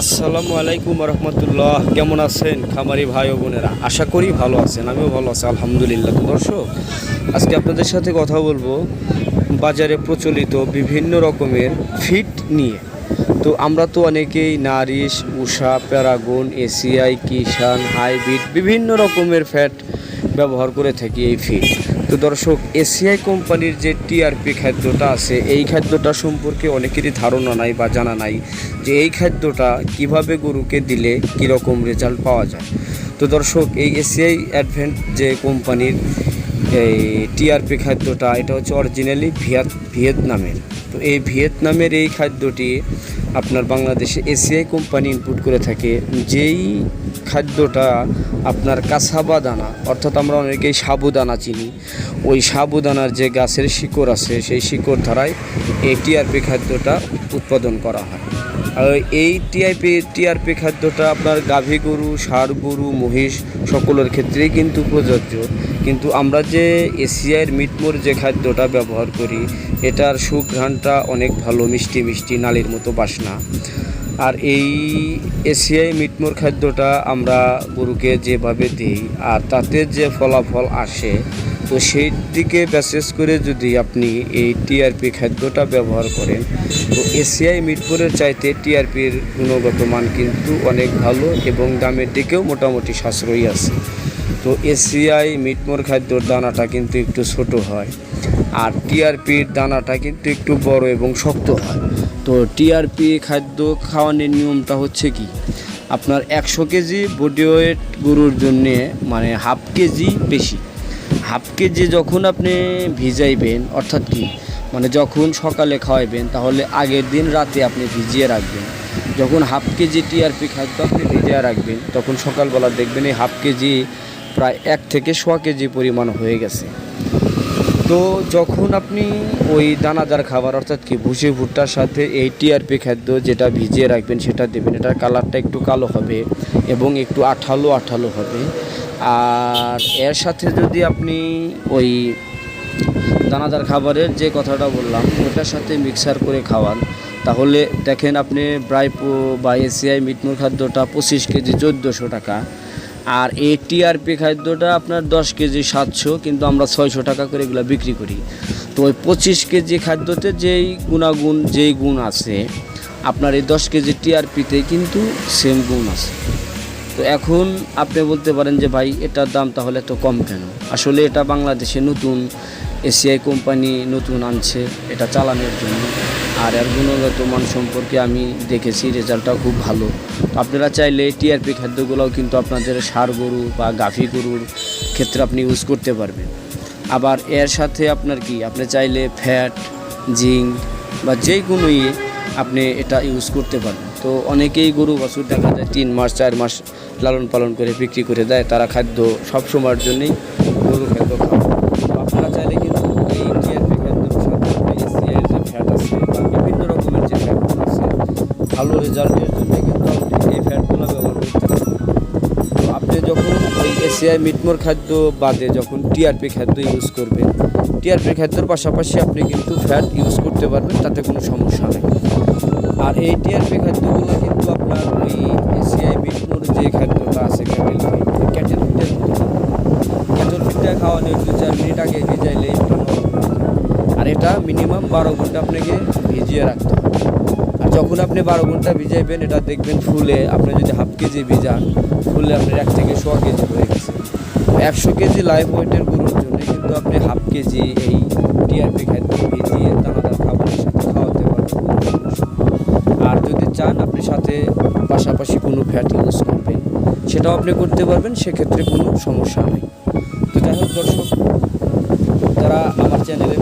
আসসালামু আলাইকুম রহমতুল্লাহ। কেমন আছেন খামারি ভাই ও বোনেরা? আশা করি ভালো আছেন, আমিও ভালো আছি, আলহামদুলিল্লাহ। তো দর্শক, আজকে আপনাদের সাথে কথা বলব বাজারে প্রচলিত বিভিন্ন রকমের ফিট নিয়ে। তো আমরা তো অনেকেই Nourish Usha Paragon, ACI Kishan hybrid বিভিন্ন রকমের ফ্যাট ব্যবহার করে থাকি এই ফিড তো দর্শক, এসিআই কোম্পানির যে টিআরপি খাদ্যটা আছে, এই খাদ্যটা সম্পর্কে অনেকেরই ধারণা নাই বা জানা নাই যে এই খাদ্যটা কীভাবে গরুকে দিলে কীরকম রেজাল্ট পাওয়া যায়। তো দর্শক, এই এসিআই অ্যাডভেন্ট যে কোম্পানির এই টিআরপি খাদ্যটা, এটা হচ্ছে অরিজিনালি ভিয়াত, ভিয়েতনামের। তো এই ভিয়েতনামের এই খাদ্যটি আপনার বাংলাদেশে এসিআই কোম্পানি ইনপুট করে থাকে। যেই খাদ্যটা আপনার কাসাবা দানা, অর্থাৎ আমরা অনেকেই সাবুদানা চিনি, ওই সাবুদানার যে গাছের শিকড় আছে, সেই শিকড় ধারায় এই টিআরপি খাদ্যটা উৎপাদন করা হয়। এই টিআইপি টিআরপি খাদ্যটা আপনার গাভী গরু, ষাঁড় গরু, মহিষ সকলের ক্ষেত্রেই কিন্তু প্রযোজ্য। কিন্তু আমরা যে এশিয়ার মিটমোর যে খাদ্যটা ব্যবহার করি, এটার সুঘ্রাণটা অনেক ভালো, মিষ্টি মিষ্টি, নালির মতো বাসনা। আর এই এশিয়ায় মিটমোর খাদ্যটা আমরা গরুকে যেভাবে দিই, আর তাতে যে ফলাফল আসে তো সেই দিকে ব্যাসেস করে যদি আপনি এই টিআরপি খাদ্যটা ব্যবহার করেন, তো এশিয়াই মিটমোরের চাইতে টিআরপির গুণগত মান কিন্তু অনেক ভালো এবং দামের দিকেও মোটামুটি সাশ্রয়ী আছে। তো এসিআই মিটমোর খাদ্যর দানাটা কিন্তু একটু ছোট হয় আর টিআরপির দানাটা কিন্তু একটু বড় এবং শক্ত হয়। তো টিআরপি খাদ্য খাওয়ানোর নিয়মটা হচ্ছে কি? আপনার একশো কেজি বডি ওয়েট গরুর জন্যে মানে হাফ কেজি বেশি। হাফ কেজি যখন আপনি ভিজাইবেন, অর্থাৎ কি? মানে যখন সকালে খাওয়াইবেন, তাহলে আগের দিন রাতে আপনি ভিজিয়ে রাখবেন। যখন হাফ কেজি টিআরপি খাদ্য আপনি ভিজিয়ে রাখবেন, তখন সকালবেলা দেখবেন এই হাফ কেজি প্রায় এক থেকে সোয়া কেজি পরিমাণ হয়ে গেছে। তো যখন আপনি ওই দানাদার খাবার, অর্থাৎ কি ভুসি ভুট্টার সাথে এই টিআরপি খাদ্য যেটা ভিজিয়ে রাখবেন, সেটা দেবেন, এটার কালারটা একটু কালো হবে এবং একটু আঠালো আঠালো হবে। আর এর সাথে যদি আপনি ওই দানাদার খাবারের যে কথাটা বললাম, ওটার সাথে মিক্সার করে খাওয়ান, তাহলে দেখেন আপনি ব্রাইপো বা এসিআই মিটমুর খাদ্যটা পঁচিশ কেজি চোদ্দোশো টাকা। আর এই টিআরপি খাদ্যটা আপনার দশ কেজি সাতশো, কিন্তু আমরা ছয়শো টাকা করে এগুলো বিক্রি করি। তো ওই পঁচিশ কেজি খাদ্যতে যেই গুণাগুণ, যেই গুণ আছে, আপনার এই দশ কেজি টিআরপিতে কিন্তু সেম গুণ আছে। তো এখন আপনি বলতে পারেন যে, ভাই, এটার দাম তাহলে এত কম কেন? আসলে এটা বাংলাদেশে নতুন এসিআই কোম্পানি নতুন আনছে এটা চালানোর জন্য। আর এর গুণগত মান সম্পর্কে আমি দেখেছি রেজাল্টটা খুব ভালো। আপনারা চাইলে টিআরপি খাদ্যগুলোও কিন্তু আপনাদের সার গরু বা গাভী গরুর ক্ষেত্রে আপনি ইউজ করতে পারবেন। আবার এর সাথে আপনার কি? আপনি চাইলে ফ্যাট জিঙ্ক বা যে কোনো ইয়ে আপনি এটা ইউজ করতে পারবেন। তো অনেকেই গরু, বাছুর দেখা যায়, তিন মাস, চার মাস লালন পালন করে বিক্রি করে দেয়। তারা খাদ্য সব সময়ের জন্যই গরু খাদ্য তো আপনারা চাইলে কিন্তু এই বিভিন্ন রকমের যে আছে, ভালো রেজাল্টের জন্য কিন্তু আপনি এই ফ্যাটগুলো ব্যবহার করতে পারেন। আপনি যখন ওই এসিআই মিটমোর খাদ্য বাদে যখন টিআরপি খাদ্য ইউজ করবেন টিআরপি খাদ্যর পাশাপাশি আপনি কিন্তু ফ্যাট ইউজ করতে পারবেন, তাতে কোনো সমস্যা নেই। আর এই টিআরপি খাদ্যগুলো কিন্তু আপনার ওই এসিআই মিটমোর যে খাদ্যটা আছে ক্যাটেল ক্যাটেল ফিটের মতো। ক্যাটেল ফিটটা খাওয়ানোর দু চার মিনিট আগে ভিজাইলে। আর এটা মিনিমাম বারো ঘণ্টা আপনাকে ভিজিয়ে রাখতে আর যখন আপনি বারো ঘণ্টা ভিজাইবেন, এটা দেখবেন ফুলে আপনি যদি হাফ কেজি ভিজান, ফুলে আপনার এক থেকে ছ কেজি হয়ে গেছে। একশো কেজি লাইফ ওয়েটের গরুর জন্য কিন্তু আপনি হাফ কেজি এই সেটাও আপনি করতে পারবেন, সেক্ষেত্রে কোনো সমস্যা নেই। তো যাই হোক দর্শক তারা আমার চ্যানেলে